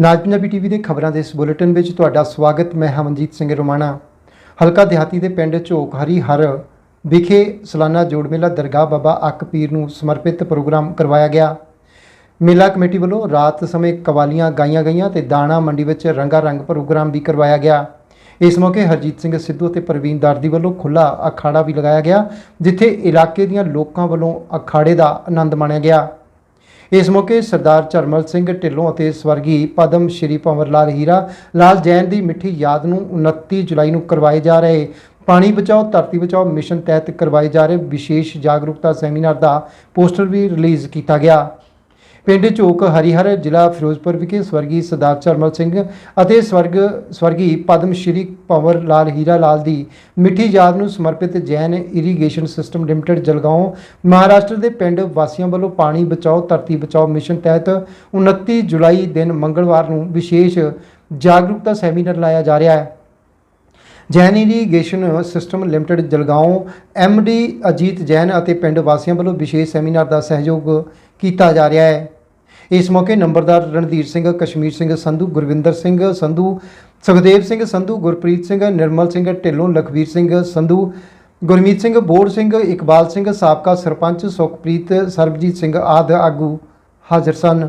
ਨਾਜ Punjabi TV ਦੇ ਖਬਰਾਂ ਦੇ ਇਸ ਬੁਲੇਟਿਨ ਵਿੱਚ ਤੁਹਾਡਾ ਸਵਾਗਤ। ਮੈਂ ਹਮਨਜੀਤ ਸਿੰਘ ਰੋਮਾਣਾ। ਹਲਕਾ ਦਿਹਾਤੀ ਦੇ ਪਿੰਡ ਝੋਕ ਹਰੀ ਹਰ ਵਿਖੇ ਸਾਲਾਨਾ ਜੋੜ ਮੇਲਾ ਦਰਗਾਹ ਬਾਬਾ ਅੱਕ ਪੀਰ ਨੂੰ ਸਮਰਪਿਤ ਪ੍ਰੋਗਰਾਮ ਕਰਵਾਇਆ ਗਿਆ। ਮੇਲਾ ਕਮੇਟੀ ਵੱਲੋਂ ਰਾਤ ਸਮੇਂ ਕਵਾਲੀਆਂ ਗਾਈਆਂ ਗਈਆਂ ਤੇ ਦਾਣਾ ਮੰਡੀ ਵਿੱਚ ਰੰਗਾ ਰੰਗ ਪ੍ਰੋਗਰਾਮ ਵੀ ਕਰਵਾਇਆ ਗਿਆ। ਇਸ ਮੌਕੇ ਹਰਜੀਤ ਸਿੰਘ ਸਿੱਧੂ ਅਤੇ ਪ੍ਰਵੀਨ ਦਰਦੀ ਵੱਲੋਂ ਖੁੱਲਾ ਅਖਾੜਾ ਵੀ ਲਗਾਇਆ ਗਿਆ, ਜਿੱਥੇ ਇਲਾਕੇ ਦੀਆਂ ਲੋਕਾਂ ਵੱਲੋਂ ਅਖਾੜੇ ਦਾ ਆਨੰਦ ਮਾਣਿਆ ਗਿਆ। ਇਸ ਮੌਕੇ ਸਰਦਾਰ ਚਰਮਲ ਸਿੰਘ ਢਿੱਲੋਂ ਅਤੇ ਸਵਰਗੀ ਪਦਮ ਸ਼੍ਰੀ ਪੰਵਰ ਲਾਲ ਹੀਰਾ, ਲਾਲ ਜੈਨ ਦੀ ਮਿੱਠੀ ਯਾਦ ਨੂੰ 29 ਜੁਲਾਈ ਨੂੰ ਕਰਵਾਏ ਜਾ ਰਹੇ ਪਾਣੀ ਬਚਾਓ, ਧਰਤੀ ਬਚਾਓ ਮਿਸ਼ਨ ਤਹਿਤ ਕਰਵਾਏ ਜਾ ਰਹੇ ਵਿਸ਼ੇਸ਼ ਜਾਗਰੂਕਤਾ ਸੈਮੀਨਾਰ ਦਾ ਪੋਸਟਰ ਵੀ ਰਿਲੀਜ਼ ਕੀਤਾ ਗਿਆ। ਪਿੰਡ ਝੋਕ ਹਰੀਹਰ ਜ਼ਿਲ੍ਹਾ ਫਿਰੋਜ਼ਪੁਰ ਵਿਖੇ ਸਵਰਗੀ ਸਰਦਾਰ ਚਰਮਲ ਸਿੰਘ ਅਤੇ ਸਵਰਗ, ਸਵਰਗੀ ਪਦਮ ਸ਼੍ਰੀ ਪੰਵਰ ਲਾਲ ਹੀਰਾ ਲਾਲ ਦੀ ਮਿੱਠੀ ਯਾਦ ਨੂੰ ਸਮਰਪਿਤ Jain irrigation system limited Jalgaon, Maharashtra ਦੇ ਪਿੰਡ ਵਾਸੀਆਂ ਵੱਲੋਂ ਪਾਣੀ ਬਚਾਓ, ਧਰਤੀ ਬਚਾਓ ਮਿਸ਼ਨ ਤਹਿਤ 29 ਜੁਲਾਈ ਦਿਨ ਮੰਗਲਵਾਰ ਨੂੰ ਵਿਸ਼ੇਸ਼ ਜਾਗਰੂਕਤਾ ਸੈਮੀਨਾਰ ਲਾਇਆ ਜਾ ਰਿਹਾ ਹੈ। Jain irrigation system limited Jalgaon D Ajit Jain ਅਤੇ ਪਿੰਡ ਵਾਸੀਆਂ ਵੱਲੋਂ ਵਿਸ਼ੇਸ਼ ਸੈਮੀਨਾਰ ਦਾ ਸਹਿਯੋਗ ਕੀਤਾ ਜਾ ਰਿਹਾ ਹੈ। ਇਸ ਮੌਕੇ ਨੰਬਰਦਾਰ ਰਣਧੀਰ ਸਿੰਘ, ਕਸ਼ਮੀਰ ਸਿੰਘ ਸੰਧੂ, ਗੁਰਵਿੰਦਰ ਸਿੰਘ ਸੰਧੂ, ਸੁਖਦੇਵ ਸਿੰਘ ਸੰਧੂ, ਗੁਰਪ੍ਰੀਤ ਸਿੰਘ, ਨਿਰਮਲ ਸਿੰਘ ਢਿੱਲੋਂ, ਲਖਵੀਰ ਸਿੰਘ ਸੰਧੂ, ਗੁਰਮੀਤ ਸਿੰਘ, ਬੋੜ ਸਿੰਘ, ਇਕਬਾਲ ਸਿੰਘ, ਸਾਬਕਾ ਸਰਪੰਚ ਸੁਖਪ੍ਰੀਤ, ਸਰਬਜੀਤ ਸਿੰਘ ਆਦਿ ਆਗੂ ਹਾਜ਼ਰ ਸਨ।